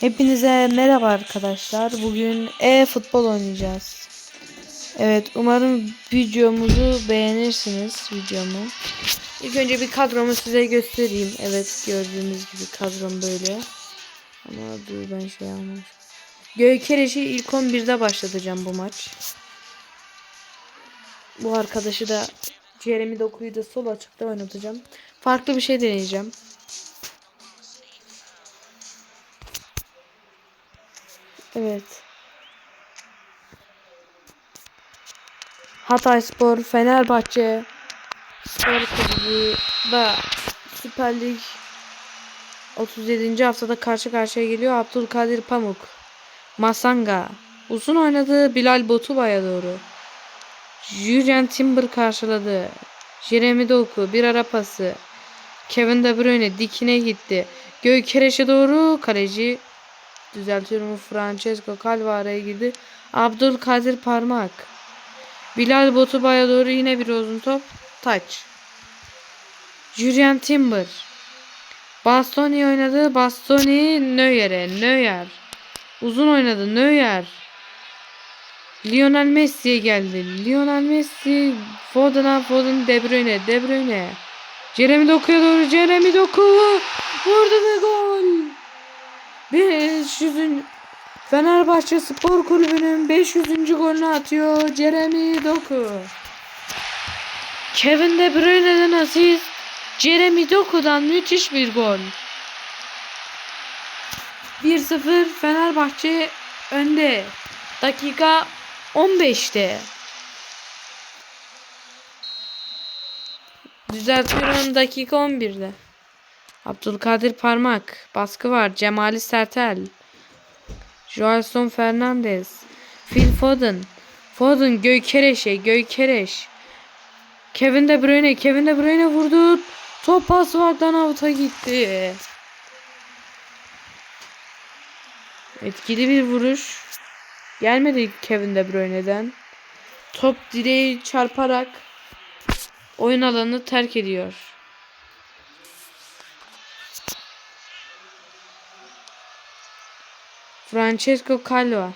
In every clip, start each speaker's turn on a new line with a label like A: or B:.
A: Hepinize merhaba arkadaşlar. Bugün e-futbol oynayacağız. Evet umarım videomuzu beğenirsiniz videomu. İlk önce bir kadromu size göstereyim. Evet gördüğünüz gibi kadrom böyle. Ama dur ben şey almamışım. Göykereş'i ilk 11'de başlatacağım bu maç. Bu arkadaşı da Jeremy Doku'yu da sol açıkta oynatacağım. Farklı bir şey deneyeceğim. Evet. Hatay Spor, Fenerbahçe Spor Kulübü da Süper Lig 37. haftada karşı karşıya geliyor. Abdülkadir Pamuk, Masanga, uzun oynadı Bilal Botuba'ya doğru. Julian Timber karşıladı. Jeremy Doku bir ara pası. Kevin De Bruyne dikine gitti. Gökereş'e doğru kaleci düzeltiyorum Francesco Calva araya girdi. Abdülkadir Parmak. Bilal Botuba'ya doğru yine bir uzun top. Taç. Julian Timber. Bastoni oynadı. Bastoni Neuer'e. Neuer. Uzun oynadı. Neuer. Lionel Messi'ye geldi. Lionel Messi. Foden'a. Foden De Bruyne. De Bruyne. Jeremy Doku'ya doğru. Jeremy Doku. Vurdu ve gol. 500. Fenerbahçe Spor Kulübü'nün 500. golünü atıyor Jeremy Doku. Kevin De Bruyne'den asist. Jeremy Doku'dan müthiş bir gol. 1-0 Fenerbahçe önde. Dakika 15'te. Düzeltiyorum dakika 11'de. Abdülkadir Parmak. Baskı var. Cemali Sertel. Joelson Fernandez. Phil Foden. Foden Göykereş'e. Göykereş. Kevin De Bruyne. Kevin De Bruyne vurdu. Top pas vardan avuta gitti. Etkili bir vuruş. Gelmedi Kevin De Bruyne'den. Top direği çarparak oyun alanını terk ediyor. Francesco Calva.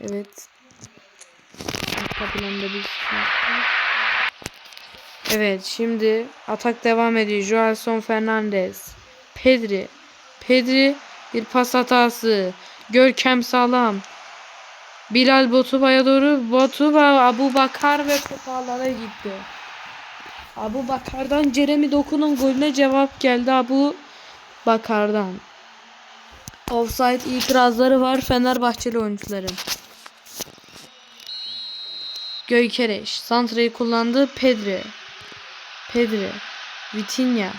A: Evet. Arka bir şey. Evet şimdi atak devam ediyor. Joelson Fernandez. Pedri. Pedri bir pas hatası. Görkem sağlam. Bilal Botuba'ya doğru. Botuba Abu Bakar ve toparlara gitti. Abu Bakar'dan Jeremy Doku'nun golüne cevap geldi Abu Bakar'dan. Offside itirazları var Fenerbahçeli oyuncuların. Göykereş. Santra'yı kullandı. Pedri. Pedri. Vitinha.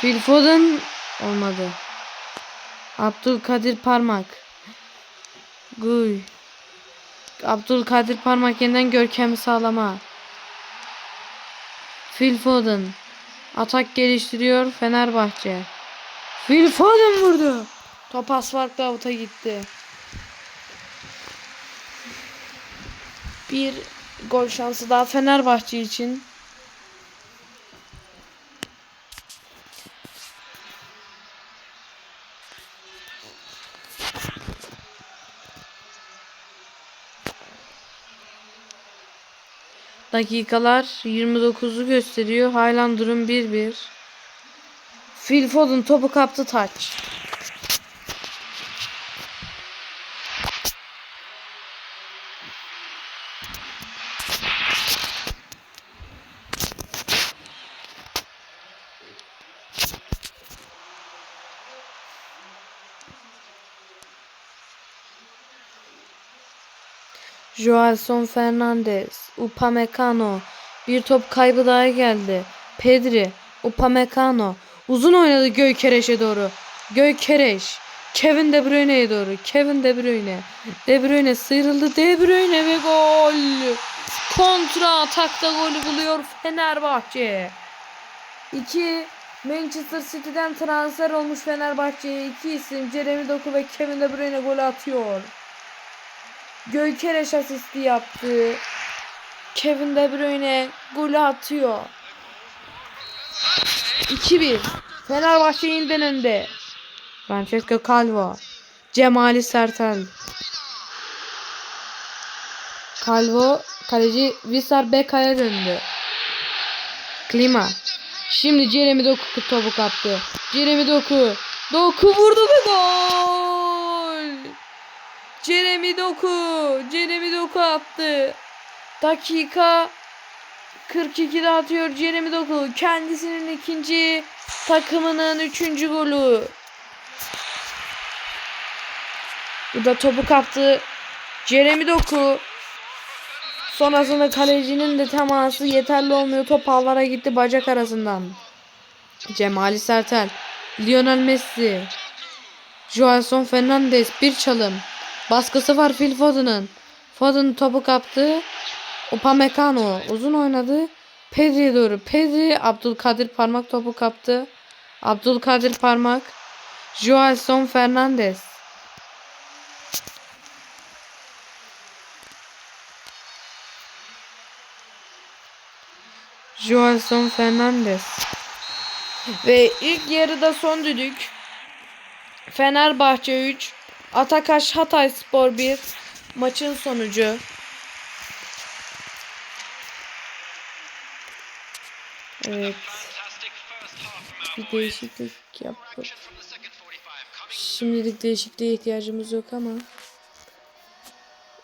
A: Phil Foden olmadı. Abdülkadir Parmak. Guy. Abdülkadir Parmak yeniden görkemi sağlama. Phil Foden. Atak geliştiriyor Fenerbahçe. Phil Foden vurdu. Top farklı avuta gitti. Bir gol şansı daha Fenerbahçe için. Dakikalar 29'u gösteriyor. Hala durum 1-1. Phil Foden topu kaptı taç. Joelson Fernandez, Upamecano. Bir top kaybı daha geldi. Pedri, Upamecano. Uzun oynadı Göykereş'e doğru. Göykereş. Kevin De Bruyne'ye doğru. Kevin De Bruyne. De Bruyne sıyrıldı. De Bruyne ve gol. Kontra atakta golü buluyor Fenerbahçe. 2 Manchester City'den transfer olmuş Fenerbahçe'ye iki isim Jeremy Doku ve Kevin De Bruyne gol atıyor. Gökereş asisti yaptı. Kevin De Bruyne golü atıyor. 2-1. Fenerbahçe yeniden önde. Francesco Calvo. Cemali Sertel. Calvo kaleci Visar Beka'ya döndü. Klima. Şimdi Jeremy Doku topu kaptı. Jeremy Doku. Doku vurdu ve gol. Jeremy Doku. Jeremy Doku attı. Dakika 42'de atıyor Jeremy Doku. Kendisinin ikinci takımının üçüncü golü. Bu da topu kaptı. Jeremy Doku. Sonrasında kalecinin de teması yeterli olmuyor. Top ağlara gitti bacak arasından. Cemali Sertel. Lionel Messi. Joelson Fernandes bir çalım. Baskısı var Phil Foden'ın. Foden topu kaptı. Upamecano uzun oynadı. Pedri'ye doğru. Pedri Abdülkadir Parmak topu kaptı. Abdülkadir Parmak. Joelson Fernandes. Joelson Fernandes. Ve ilk yarıda son düdük. Fenerbahçe 3, Atakaş Hatay Spor 1. Maçın sonucu. Evet. Bir değişiklik yaptık. Şimdilik değişikliğe ihtiyacımız yok ama.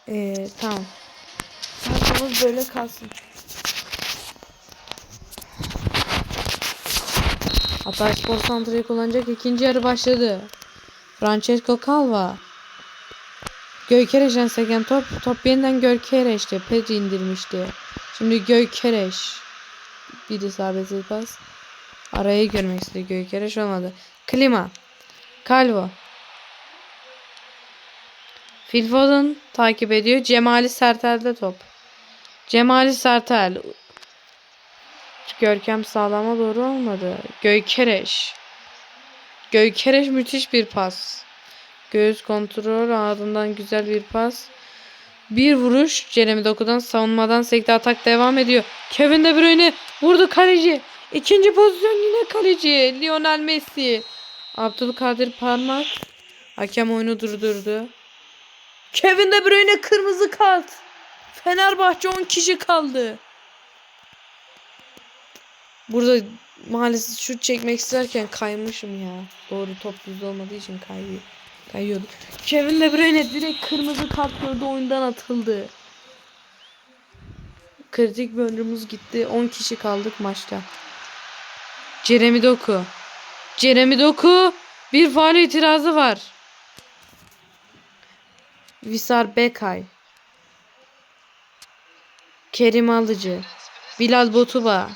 A: Ee, tamam. Kadromuz böyle kalsın. Hatay Spor Santra'yı kullanacak. ikinci yarı başladı. Francesco Calva. Gökereş'ten seken top. Top yeniden Gökereş'ti. Pedri indirmişti. Şimdi Gökereş. Bir isabetsiz pas. Arayı görmek istedi. Gökereş olmadı. Klima. Calvo. Phil Foden takip ediyor. Cemali Sertel'de top. Cemali Sertel. Görkem sağlama doğru olmadı. Göykereş. Göykereş müthiş bir pas. Göğüs kontrol ardından güzel bir pas. Bir vuruş Jeremy Doku'dan savunmadan sekte atak devam ediyor. Kevin De Bruyne vurdu kaleci. İkinci pozisyon yine kaleci. Lionel Messi. Abdülkadir Parmak. Hakem oyunu durdurdu. Kevin De Bruyne kırmızı kart. Fenerbahçe 10 kişi kaldı. Burada maalesef şut çekmek isterken kaymışım ya. Doğru top düz olmadığı için kayıyor. Kayıyordu. Kevin De Bruyne direkt kırmızı kart gördü oyundan atıldı. Kritik bir ömrümüz gitti. 10 kişi kaldık maçta. Jeremy Doku. Jeremy Doku bir faal itirazı var. Visar Bekay. Kerim Alıcı. Bilal Botuba.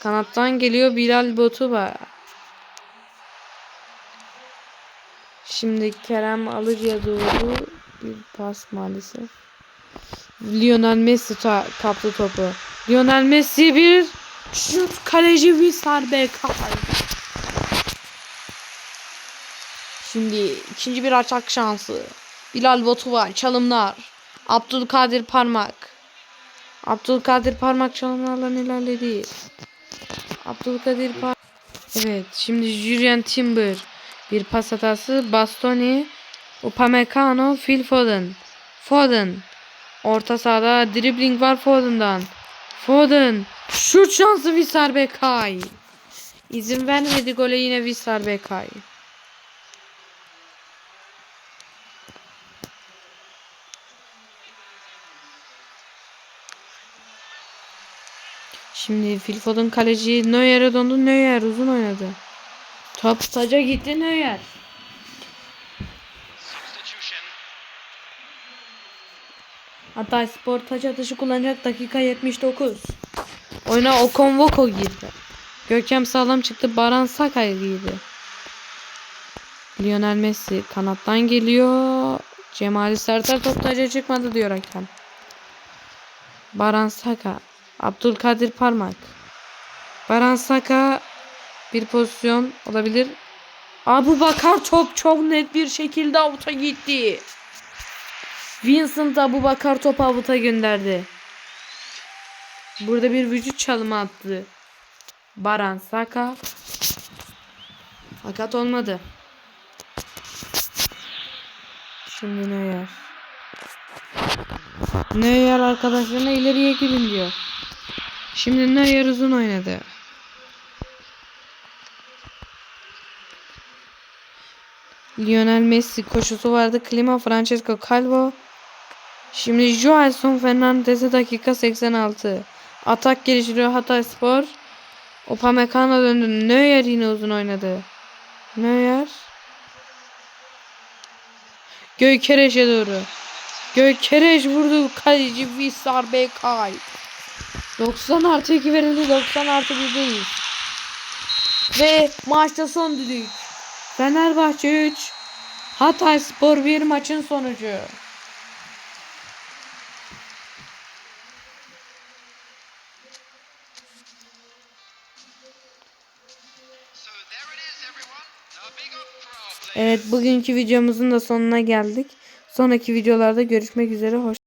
A: Kanattan geliyor Bilal Botuba. Şimdi Kerem Alıcı'ya doğru bir pas maalesef. Lionel Messi ta- kaptı topu. Lionel Messi bir şut kaleci Visar Bekay. Şimdi ikinci bir açak şansı. Bilal Botuva çalımlar. Abdülkadir Parmak. Abdülkadir Parmak çalımlarla ilerledi. Abdülkadir Parmak. Evet şimdi Julian Timber. Bir pas hatası. Bastoni. Upamecano. Phil Foden. Foden. Orta sahada dribbling var Foden'dan. Foden. Şut şansı Visar Bekay. İzin vermedi gole yine Visar Bekay. Şimdi Phil Foden kaleci Neuer'e dondu. Neuer uzun oynadı. Top taca gitti Neuer. Hatay Spor taç atışı kullanacak dakika 79. Oyuna Okon Voko girdi. Görkem sağlam çıktı. Baran Sakay girdi. Lionel Messi kanattan geliyor. Cemali Sertar top taca çıkmadı diyor hakem. Baran Saka. Abdülkadir Parmak. Baran Saka Bir pozisyon olabilir. Abu Bakar top çok net bir şekilde avuta gitti. Vincent Abu Bakar topu avuta gönderdi. Burada bir vücut çalımı attı. Baran Saka. Fakat olmadı. Şimdi Neuer. Neuer arkadaşlarına ileriye gidin diyor. Şimdi Neuer uzun oynadı. Lionel Messi koşusu vardı. Klima Francesco Calvo. Şimdi Joelson Fernandez'e dakika 86. Atak geliştiriyor Hatay Spor. Upamecano döndü. Neuer yine uzun oynadı. Neuer. Gökereş'e doğru. Gökereş vurdu. Kaleci Visar Bekay. 90 artı 2 verildi. 90 artı 1'deyiz. Ve maçta son düdük. Fenerbahçe 3. Hatay Spor 1 maçın sonucu. Evet bugünkü videomuzun da sonuna geldik. Sonraki videolarda görüşmek üzere. Hoş